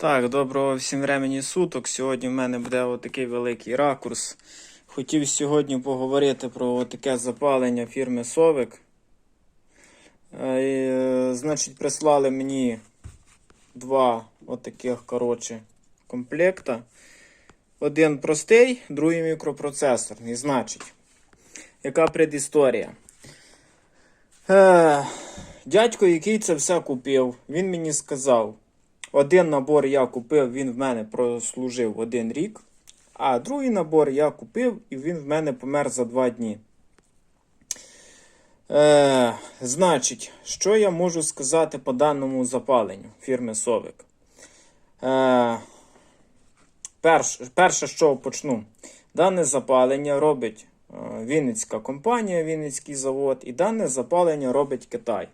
Так, доброго всім времені суток. Сьогодні в мене буде отакий великий ракурс. Хотів сьогодні поговорити про таке запалення фірми Совик. Е, е, значить, прислали мені два отаких, коротше, комплекта. Один простий, другий мікропроцесорний. Значить, яка предісторія? Е, дядько, який це все купив, він мені сказав. Один набор я купив, він в мене прослужив один рік. А другий набор я купив і він в мене помер за два дні. Е, значить, що я можу сказати по даному запаленню фірми Совик? Е, перш, перше, чого почну. Дане запалення робить е, Вінницька компанія, Вінницький завод, і дане запалення робить Китай.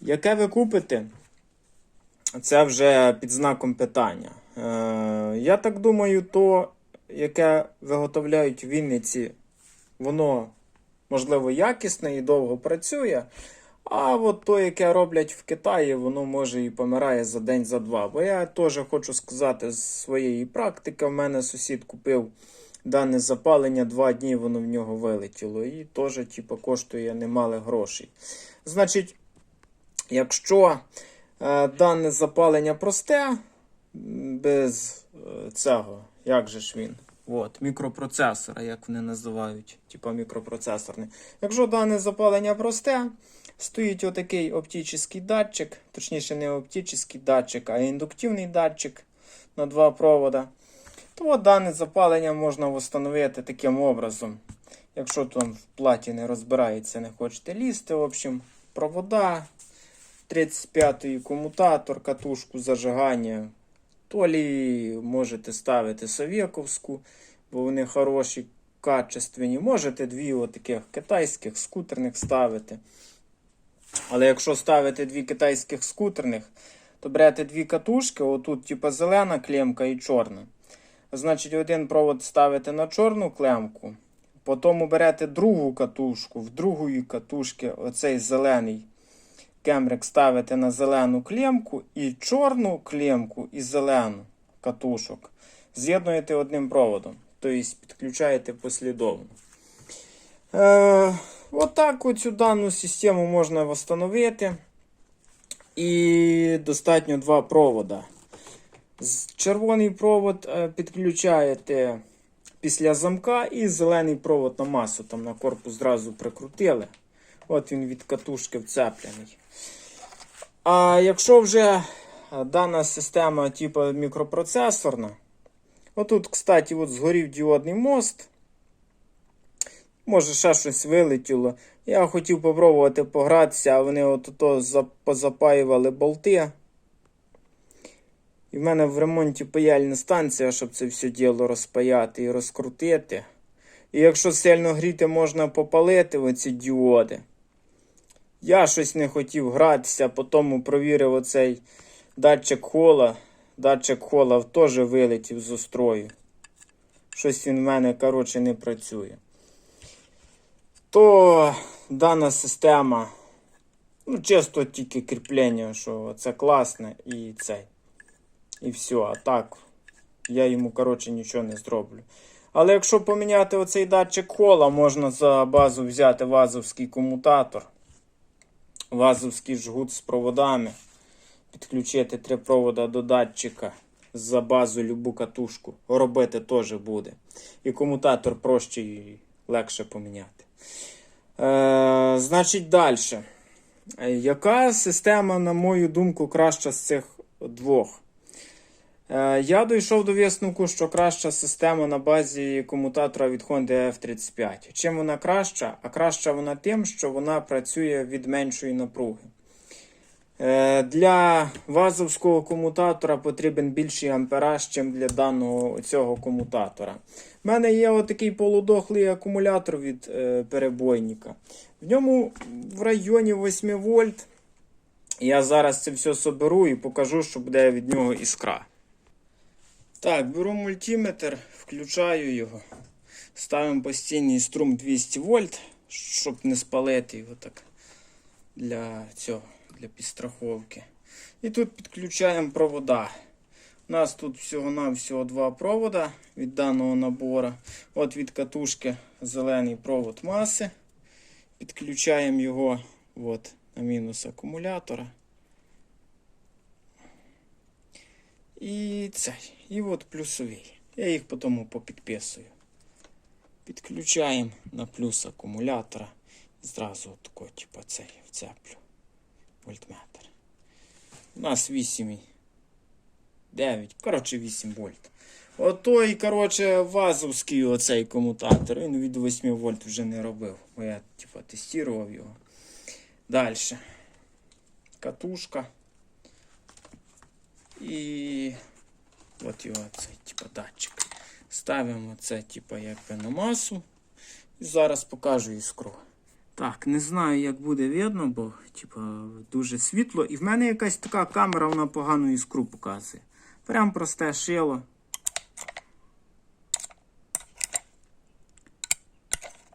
Яке ви купите? Це вже під знаком питання. Е, я так думаю, то, яке виготовляють в Вінниці, воно можливо якісне і довго працює. А от то, яке роблять в Китаї, воно може і помирає за день, за два. Бо я теж хочу сказати з своєї практики, в мене сусід купив дане запалення, два дні воно в нього вилетіло. І теж, типу, коштує немало грошей. Значить, якщо Дане запалення просте, без е, цього, як же ж він? От, мікропроцесора, як вони називають, типа мікропроцесорний. Якщо дане запалення просте, стоїть отакий оптичний датчик, точніше, не оптичний датчик, а індуктивний датчик на два провода, то от дане запалення можна встановити таким образом. Якщо там в платі не розбирається, не хочете лізти, в общем, провода. 35-й комутатор, катушку зажигання. То лі можете ставити совєковську, бо вони хороші, качественні. Можете дві отаких китайських скутерних ставити. Але якщо ставити дві китайських скутерних, то берете дві катушки, отут, типу, зелена клемка і чорна. Значить, один провод ставите на чорну клемку. Потім берете другу катушку, в другої катушки оцей зелений кемрик ставите на зелену клемку і чорну клемку і зелену катушок з'єднуєте одним проводом. Тобто підключаєте послідовно. Е, Отак оцю дану систему можна встановити. І достатньо два провода. Червоний провод е, підключаєте після замка, і зелений провод на масу там на корпус зразу прикрутили. От він від катушки вцеплений. А якщо вже е, дана система типу мікропроцесорна, отут, кстати, от згорів діодний мост. Може, ще щось вилетіло. Я хотів попробувати погратися, а вони от то позапаювали болти. І в мене в ремонті паяльна станція, щоб це все діло розпаяти і розкрутити. І якщо сильно гріти, можна попалити оці діоди. Я щось не хотів гратися, потім провірив оцей датчик хола. Датчик хола теж вилетів з острою. Щось він в мене, коротше, не працює. То дана система, ну, чисто тільки кріплення, що це класне і цей. І все. А так, я йому, коротше, нічого не зроблю. Але якщо поміняти оцей датчик хола, можна за базу взяти вазовський комутатор вазовський жгут з проводами, підключити три провода до датчика за базу любу катушку. Робити теж буде. І комутатор проще і легше поміняти. Е, значить, далі. Яка система, на мою думку, краща з цих двох? Е, Я дійшов до висновку, що краща система на базі комутатора від Honda F35. Чим вона краща? А краща вона тим, що вона працює від меншої напруги. Е, Для вазовського комутатора потрібен більший ампераж, ніж для даного цього комутатора. У мене є отакий полудохлий акумулятор від е, перебойника. В ньому в районі 8 вольт. Я зараз це все соберу і покажу, що буде від нього іскра. Так, беру мультиметр, включаю його. Ставимо постійний струм 200 вольт, щоб не спалити його так для цього, для підстраховки. І тут підключаємо провода. У нас тут всього-навсього два провода від даного набору. От від катушки зелений провод маси. Підключаємо його от, на мінус акумулятора. І цей. І от плюсовий. Я їх потім попідписую. Підключаємо на плюс акумулятора. Зразу отако, типу, цей вцеплю. Вольтметр. У нас 8. 9. Коротше, 8 вольт. Отой, коротше, вазовський оцей комутатор. Він від 8 вольт вже не робив. Бо я, типу, тестував його. Далі. Катушка. І от його цей, типу, датчик. Ставимо це, типу, якби на масу. І зараз покажу іскру. Так, не знаю, як буде видно, бо типу, дуже світло. І в мене якась така камера, вона погану іскру показує. Прям просте шило.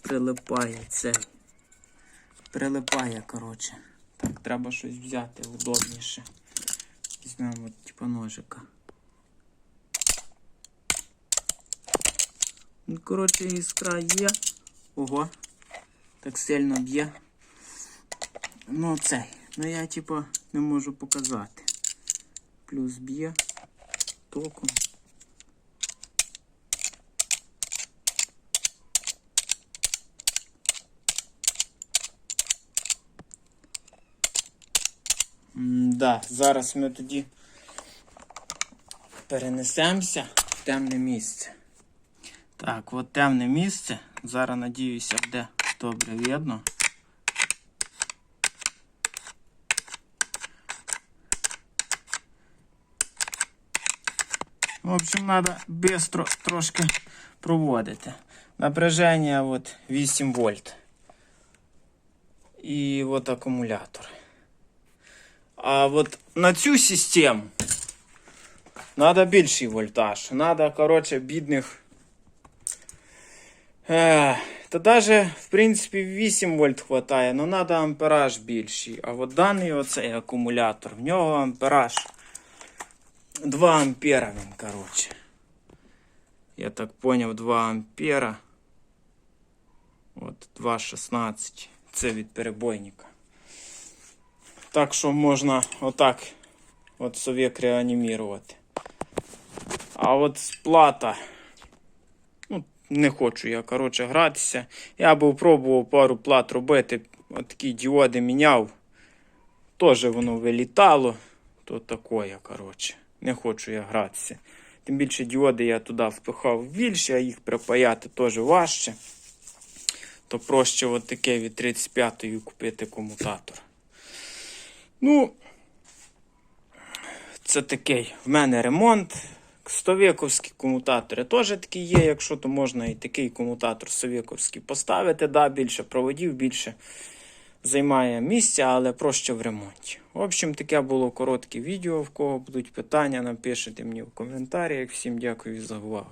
Прилипає цей. Прилипає, коротше. Так, треба щось взяти удобніше. Візьмемо, типу, ножика. Коротше, іскра є. Ого. Так сильно б'є. Ну, цей. Ну я, типу, не можу показати. Плюс б'є током. Да, зараз ми тоді перенесемося в темне місце. Так, от темне місце. Зараз надіюся, буде добре видно. В общем, треба швидко трошки проводити. Напряження от 8 вольт. І от акумулятор. А от на цю систему треба більший вольтаж. Треба, коротше, бідних. Та даже, в принципі, 8 вольт хватає, але треба ампераж більший. А от даний оцей акумулятор, в нього ампераж 2 ампера він, коротше. Я так поняв, 2 ампера. От 2,16. Це від перебойника. Так що можна отак от совєк реанімірувати. А от плата. Не хочу я, коротше, гратися. Я би пробував пару плат робити. От такі діоди міняв. Теж воно вилітало. То такое, коротше. Не хочу я гратися. Тим більше діоди я туди впихав більше, а їх припаяти теж важче. То проще от від 35-ї купити комутатор. Ну, це такий в мене ремонт. Совєковські комутатори теж такі є, якщо то можна і такий комутатор совєковський поставити. Да, більше проводів, більше займає місця, але проще в ремонті. В общем, таке було коротке відео. В кого будуть питання, напишіть мені в коментарях. Всім дякую за увагу.